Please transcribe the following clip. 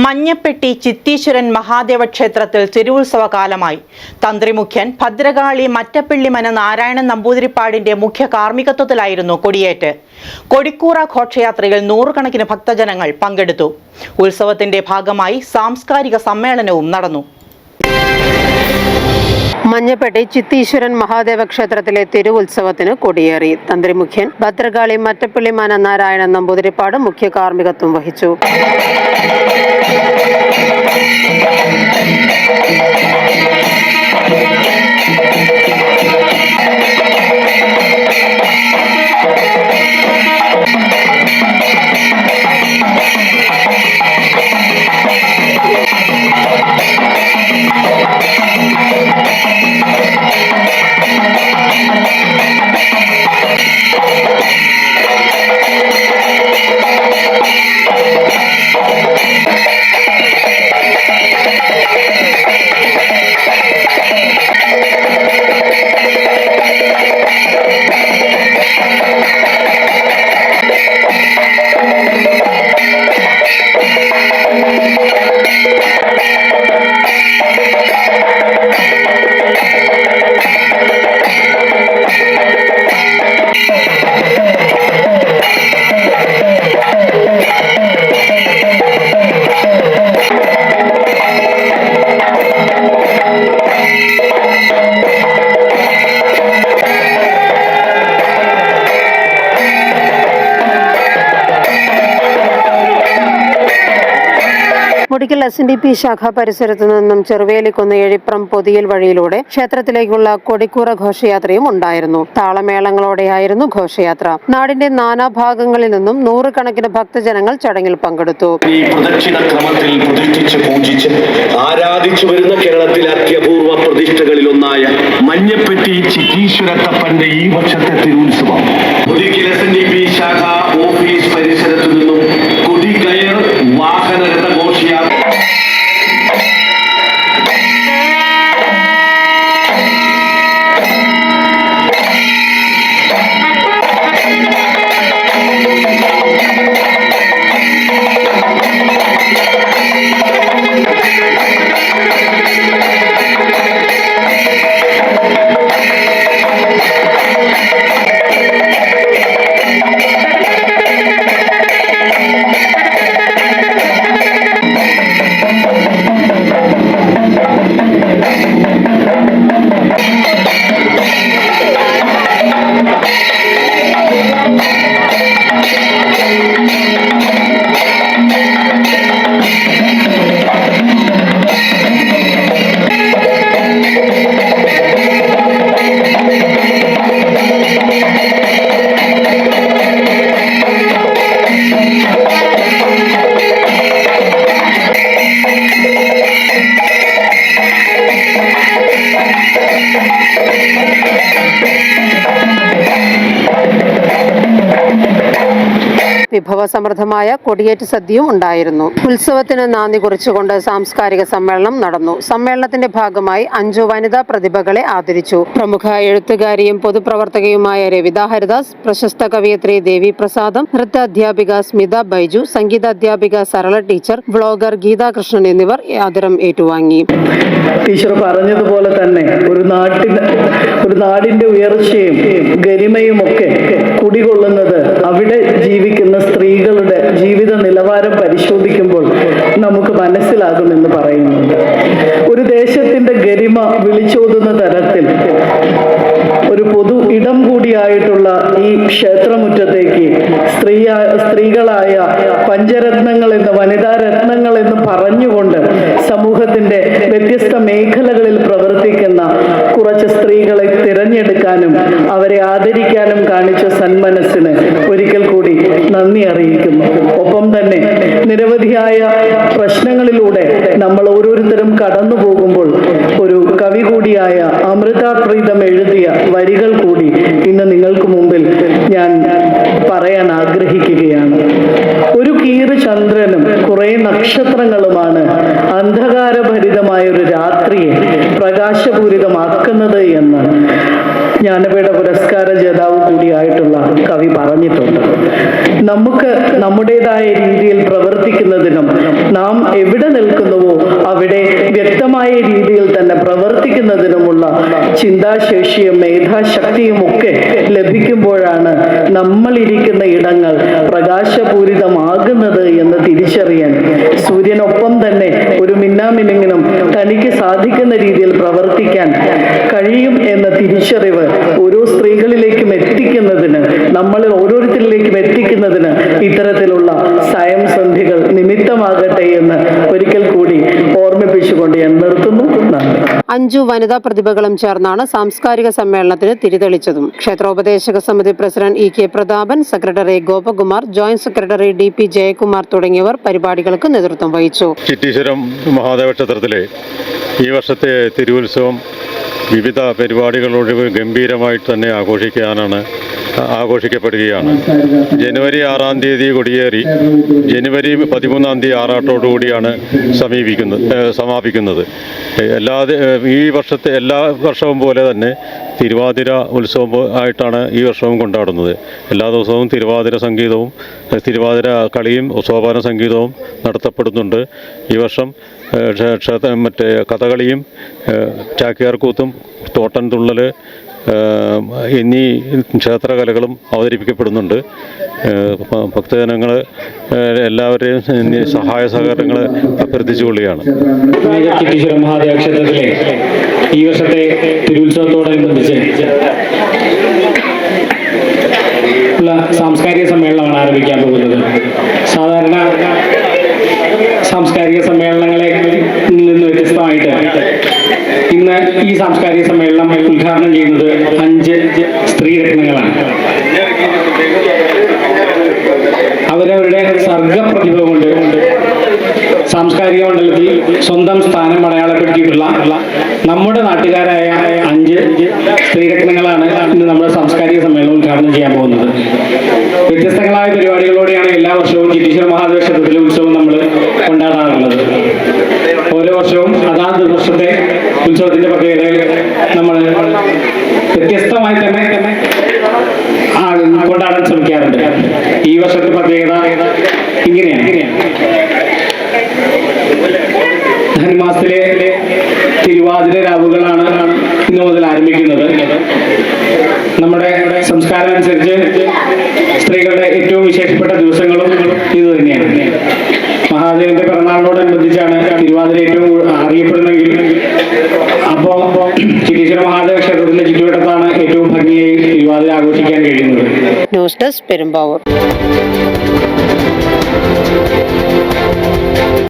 മഞ്ഞപ്പെട്ടി ചിത്തീശ്വരൻ മഹാദേവ ക്ഷേത്രത്തിൽ തിരുവുത്സവ കാലമായി തന്ത്രിമുഖ്യൻ ഭദ്രകാളി മറ്റപ്പള്ളിമന നാരായണൻ നമ്പൂതിരിപ്പാടിന്റെ മുഖ്യ കാർമ്മികത്വത്തിലായിരുന്നു കൊടിയേറ്റ്. കൊടിക്കൂറ ഘോഷയാത്രയിൽ നൂറുകണക്കിന് ഭക്തജനങ്ങൾ പങ്കെടുത്തു. ഉത്സവത്തിന്റെ ഭാഗമായി സാംസ്കാരിക സമ്മേളനവും നടന്നു. മഞ്ഞപ്പെട്ടി ചിത്തീശ്വരൻ മഹാദേവ ക്ഷേത്രത്തിലെ തിരുവുത്സവത്തിന് കൊടിയേറി. തന്ത്രിമുഖ്യൻ ഭദ്രകാളി മറ്റപ്പള്ളിമാന നാരായണൻ നമ്പൂതിരിപ്പാട് മുഖ്യ കാർമ്മികത്വം വഹിച്ചു. Mudickal S N D P ശാഖ പരിസരത്തു നിന്നും ചെറുവേലിക്കുന്ന് എഴിപ്രം പൊതിയൽ വഴിയിലൂടെ ക്ഷേത്രത്തിലേക്കുള്ള കൊടിക്കൂറ ഘോഷയാത്രയും ഉണ്ടായിരുന്നു. താളമേളങ്ങളോടെയായിരുന്നു ഘോഷയാത്ര. നാടിന്റെ നാനാഭാഗങ്ങളിൽ നിന്നും നൂറുകണക്കിന് ഭക്തജനങ്ങൾ ചടങ്ങിൽ പങ്കെടുത്തു. ഈ പൂജിച്ച് ആരാധിച്ചു വരുന്ന കേരളത്തിലെ അത്യപൂർവ പ്രതിഷ്ഠകളിലൊന്നായ മഞ്ഞപ്പെട്ടി ചിറ്റീശ്വരത്തപ്പന്റെ ഈ വർഷത്തെ തിരുവുത്സവം. വിഭവസമൃദ്ധമായ കൊടിയേറ്റ് സദ്യയും ഉണ്ടായിരുന്നു. ഉത്സവത്തിന് നാന്ദി കുറിച്ചുകൊണ്ട് സാംസ്കാരിക സമ്മേളനം നടന്നു. സമ്മേളനത്തിന്റെ ഭാഗമായി അഞ്ചു വനിതാ പ്രതിഭകളെ ആദരിച്ചു. പ്രമുഖ എഴുത്തുകാരിയും പൊതുപ്രവർത്തകയുമായ രവിത ഹരിദാസ് പ്രശസ്ത കവിയത്രി ദേവി പ്രസാദം നൃത്താധ്യാപിക സ്മിത ബൈജു സംഗീതാധ്യാപിക സരള ടീച്ചർ വ്ളോഗർ ഗീതാകൃഷ്ണൻ എന്നിവർ ആദരം ഏറ്റുവാങ്ങി. ടീച്ചർ പറഞ്ഞതുപോലെ തന്നെ ഒരു നാട്ടിന് ഒരു നാടിന്റെ ഉയർച്ചയും ഗരിമയും ഒക്കെ കുടികൊള്ളുന്നത് അവിടെ ജീവിക്കുന്ന സ്ത്രീകളുടെ ജീവിത നിലവാരം പരിശോധിക്കുമ്പോൾ നമുക്ക് മനസ്സിലാകുമെന്ന് പറയുന്നുണ്ട്. ഒരു ദേശത്തിന്റെ ഗരിമ വിളിച്ചോതുന്ന തരത്തിൽ ഒരു പൊതു ഇടം കൂടിയായിട്ടുള്ള ഈ ക്ഷേത്രമുറ്റത്തേക്ക് സ്ത്രീ സ്ത്രീകളായ പഞ്ചരത്നങ്ങൾ എന്ന് വനിതാ രത്നങ്ങൾ എന്ന് പറഞ്ഞുകൊണ്ട് സമൂഹത്തിന്റെ വ്യത്യസ്ത മേഖലകളിൽ പ്രശ്നങ്ങളിലൂടെ നമ്മൾ ഓരോരുത്തരും കടന്നു പോകുമ്പോൾ ഒരു കവി കൂടിയായ അമൃത പ്രീതം എഴുതിയ വരികൾ കൂടി ഇന്ന് നിങ്ങൾക്ക് മുമ്പിൽ ഞാൻ പറയാൻ ആഗ്രഹിക്കുകയാണ്. ഒരു കീറ് ചന്ദ്രനും കുറെ നക്ഷത്രങ്ങളുമാണ് അന്ധകാരഭരിതമായ ഒരു രാത്രിയെ പ്രകാശപൂരിതമാക്കുന്നത് എന്ന് ജ്ഞാനപീഠ പുരസ്കാര ജേതാവ് കൂടിയായിട്ടുള്ള കവി പറഞ്ഞിട്ടുണ്ട്. നമുക്ക് നമ്മുടേതായ രീതിയിൽ പ്രവർത്തിക്കുന്നതിനും നാം എവിടെ നിൽക്കുന്നുവോ അവിടെ വ്യക്തമായ രീതിയിൽ തന്നെ പ്രവർത്തിക്കുന്നതിനുമുള്ള ചിന്താശേഷിയും മേധാശക്തിയും ഒക്കെ ലഭിക്കുമ്പോഴാണ് നമ്മൾ ഇരിക്കുന്ന ഇടങ്ങൾ പ്രകാശപൂരിതമാകുന്നത് എന്ന് തിരിച്ചറിയാൻ സൂര്യനൊപ്പം തന്നെ ഒരു മിന്നാമിനുങ്ങിനും തനിക്ക് സാധിക്കുന്ന രീതിയിൽ പ്രവർത്തിക്കാൻ കഴിയും എന്ന തിരിച്ചറിവ് ഓരോ സ്ത്രീകളിലേക്കും എത്തിക്കുന്നതിന് നമ്മളിൽ ഓരോരുത്തരിലേക്കും എത്തിക്കുന്നതിന് ഇത്തരത്തിലുള്ള സായം സന്ധികൾ നിമിത്തമാകട്ടെ എന്ന് ഒരിക്കൽ കൂടി ഓർമ്മിപ്പിച്ചുകൊണ്ട് ഞാൻ നിർത്തുന്നു നന്ദി അഞ്ചു വനിതാ പ്രതിഭകളും ചേർന്നാണ് സാംസ്കാരിക സമ്മേളനത്തിന് തിരിതെളിച്ചതും. ക്ഷേത്രോപദേശക സമിതി president E K Prathapan secretary Gopakumar joint secretary D P Jayakumar തുടങ്ങിയവർ പരിപാടികൾക്ക് നേതൃത്വം വഹിച്ചു. ചിറ്റീശ്വരം മഹാദേവ ക്ഷേത്രത്തിലെ ഈ വർഷത്തെ തിരുവുത്സവം വിവിധ പരിപാടികളോട് ഗംഭീരമായിട്ട് തന്നെ ആഘോഷിക്കാനാണ് ആഘോഷിക്കപ്പെടുകയാണ്. ജനുവരി ആറാം തീയതി കൊടിയേറി. ജനുവരി പതിമൂന്നാം തീയതി ആറാട്ടോടുകൂടിയാണ് സമീപിക്കുന്നത് സമാപിക്കുന്നത്. എല്ലാ ഈ വർഷത്തെ എല്ലാ വർഷവും പോലെ തന്നെ തിരുവാതിര ഉത്സവം ആയിട്ടാണ് ഈ വർഷവും കൊണ്ടാടുന്നത്. എല്ലാ ദിവസവും തിരുവാതിര സംഗീതവും തിരുവാതിര കളിയും സോപാന സംഗീതവും നടത്തപ്പെടുന്നുണ്ട്. ഈ വർഷം ക്ഷേത്ര മറ്റേ കഥകളിയും ചാക്യാർകൂത്തും തോട്ടൻ തുള്ളൽ എന്നീ ക്ഷേത്രകലകളും അവതരിപ്പിക്കപ്പെടുന്നുണ്ട്. ഭക്തജനങ്ങൾ എല്ലാവരെയും സഹായ സഹകരണങ്ങൾ അഭ്യർത്ഥിച്ചുകൊള്ളുകയാണ് കൊള്ളുകയാണ്. ഈ വർഷത്തെ തിരുത്സവത്തോടനുബന്ധിച്ച് ഉള്ള സാംസ്കാരിക സമ്മേളനമാണ് ആരംഭിക്കാൻ പോകുന്നത്. സാധാരണ സാംസ്കാരിക സമ്മേളനങ്ങളെ നിന്ന് വ്യത്യസ്തമായിട്ട് ഇന്ന് ഈ സാംസ്കാരിക സമ്മേളനം ഉദ്ഘാടനം ചെയ്യുന്നത് സാംസ്കാരിക മണ്ഡലത്തിൽ സ്വന്തം സ്ഥാനം അടയാളപ്പെടുത്തിയിട്ടുള്ള നമ്മുടെ നാട്ടുകാരായ അഞ്ച് സ്ത്രീരത്നങ്ങളാണ് ഇന്ന് നമ്മുടെ സാംസ്കാരിക സമ്മേളനം ഉദ്ഘാടനം ചെയ്യാൻ പോകുന്നത്. വ്യത്യസ്തങ്ങളായ പരിപാടികളോടെയാണ് എല്ലാ വർഷവും ചിറ്റീശ്വര മഹാദേവ ഉത്സവം നമ്മൾ കൊണ്ടാടാറുള്ളത്. ഓരോ വർഷവും അതാത് വർഷത്തെ ഉത്സവത്തിന്റെ പ്രത്യേകതകൾ നമ്മൾ വ്യത്യസ്തമായി തന്നെ ആ, കൊണ്ടാടാൻ ശ്രമിക്കാറുണ്ട് ഈ വർഷത്തെ പ്രത്യേകത ഇങ്ങനെയാണ് ധനുമാസത്തിലെ തിരുവാതിര രാവുകളാണ് ഇന്ന് മുതൽ ആരംഭിക്കുന്നത്. നമ്മുടെ സംസ്കാരം അനുസരിച്ച് സ്ത്രീകളുടെ ഏറ്റവും വിശേഷപ്പെട്ട ദിവസങ്ങളും ഇത് തന്നെയാണ്. മഹാദേവന്റെ പിറന്നാളിനോടനുബന്ധിച്ചാണ് തിരുവാതിര ഏറ്റവും അറിയപ്പെടുന്നെങ്കിൽ അപ്പോ ചിരീശ്വര മഹാദേവ ക്ഷേത്രത്തിന്റെ ചുറ്റുവട്ടത്താണ് ഏറ്റവും ഭംഗിയായി തിരുവാതിര ആഘോഷിക്കാൻ കഴിയുന്നത്. News desk Perumbavoor.